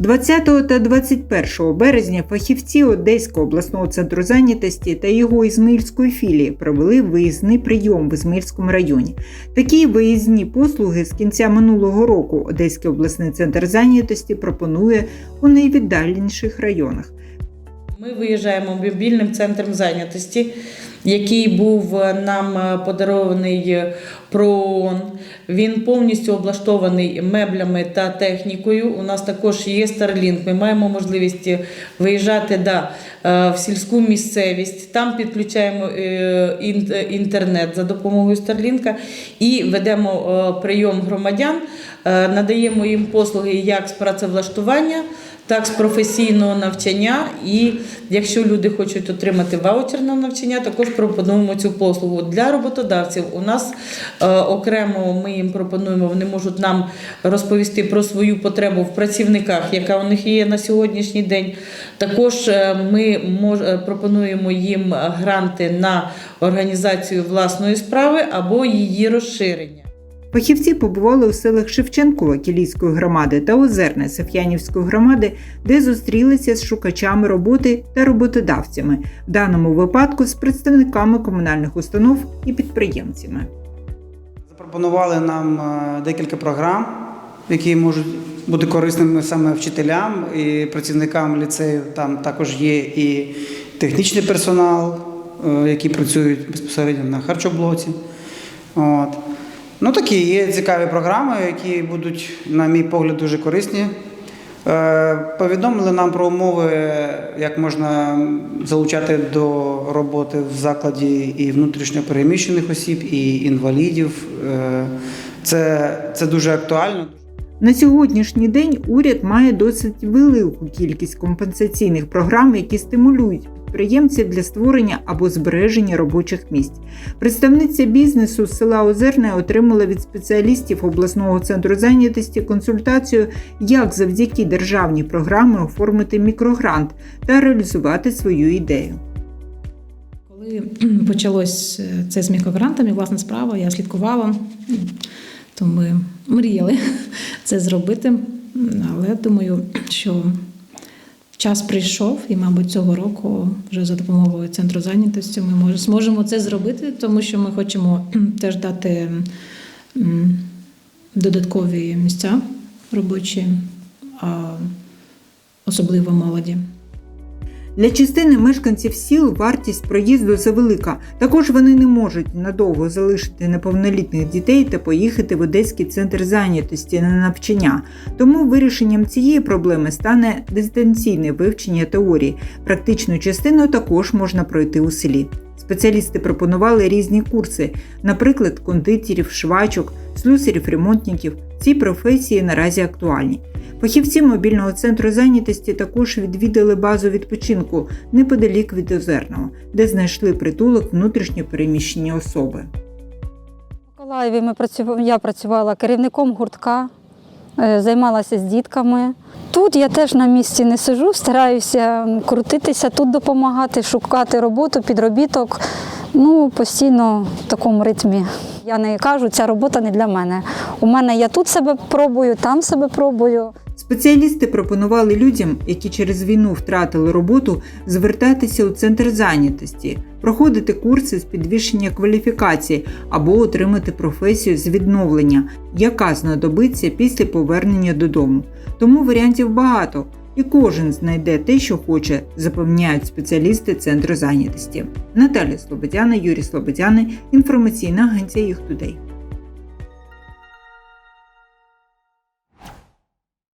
20 та 21 березня фахівці Одеського обласного центру зайнятості та його Ізмільської філії провели виїзний прийом в Ізмільському районі. Такі виїзні послуги з кінця минулого року Одеський обласний центр зайнятості пропонує у найвіддаленіших районах. Ми виїжджаємо мобільним центром зайнятості, який був нам е, подарований е, ПРООН. Він повністю облаштований меблями та технікою. У нас також є Starlink. Ми маємо можливість виїжджати да, е, в сільську місцевість. Там підключаємо е, ін- е, інтернет за допомогою Starlink і ведемо е, прийом громадян, е, надаємо їм послуги як з працевлаштування так з професійного навчання. І якщо люди хочуть отримати ваучерне навчання, також пропонуємо цю послугу для роботодавців. У нас е, окремо ми їм пропонуємо, вони можуть нам розповісти про свою потребу в працівниках, яка у них є на сьогоднішній день. Також е, ми е, пропонуємо їм гранти на організацію власної справи або її розширення. Фахівці побували у селах Шевченкова Кілійської громади та Озерне Соф'янівської громади, де зустрілися з шукачами роботи та роботодавцями, в даному випадку з представниками комунальних установ і підприємцями. Запропонували нам е, декілька програм, які можуть бути корисними саме вчителям і працівникам ліцею. Там також є і технічний персонал, е, які працюють безпосередньо на харчоблоці. От. Ну, такі є цікаві програми, які будуть, на мій погляд, дуже корисні. Е, Повідомили нам про умови, як можна залучати до роботи в закладі і внутрішньо переміщених осіб, і інвалідів. Е, Це, це дуже актуально. На сьогоднішній день уряд має досить велику кількість компенсаційних програм, які стимулюють підприємців для створення або збереження робочих місць. Представниця бізнесу з села Озерне отримала від спеціалістів обласного центру зайнятості консультацію, як завдяки державній програмі оформити мікрогрант та реалізувати свою ідею. Коли почалось е, це з мікрогрантами, власна справа, я слідкувала, то ми мріяли це зробити. Але думаю, що час прийшов, і, мабуть, цього року вже за допомогою центру зайнятості ми зможемо це зробити, тому що ми хочемо теж дати додаткові місця робочі, особливо молоді. Для частини мешканців сіл вартість проїзду завелика. Також вони не можуть надовго залишити неповнолітніх дітей та поїхати в Одеський центр зайнятості на навчання. Тому вирішенням цієї проблеми стане дистанційне вивчення теорії. Практичну частину також можна пройти у селі. Спеціалісти пропонували різні курси, наприклад, кондитерів, швачок, слюсарів, ремонтників. Ці професії наразі актуальні. Фахівці мобільного центру зайнятості також відвідали базу відпочинку неподалік від Озерного, де знайшли притулок внутрішньо переміщені особи. В Миколаєві ми працювали, я працювала керівником гуртка, е, займалася з дітками. Тут я теж на місці не сижу, стараюся крутитися, тут допомагати, шукати роботу, підробіток. Ну, постійно в такому ритмі. Я не кажу, ця робота не для мене. У мене я тут себе пробую, там себе пробую. Спеціалісти пропонували людям, які через війну втратили роботу, звертатися у центр зайнятості, проходити курси з підвищення кваліфікації або отримати професію з відновлення, яка знадобиться після повернення додому. Тому варіантів багато, і кожен знайде те, що хоче, запевняють спеціалісти центру зайнятості. Наталя Слободяна, Юрій Слободяни, інформаційна агенція «Їх Тудей».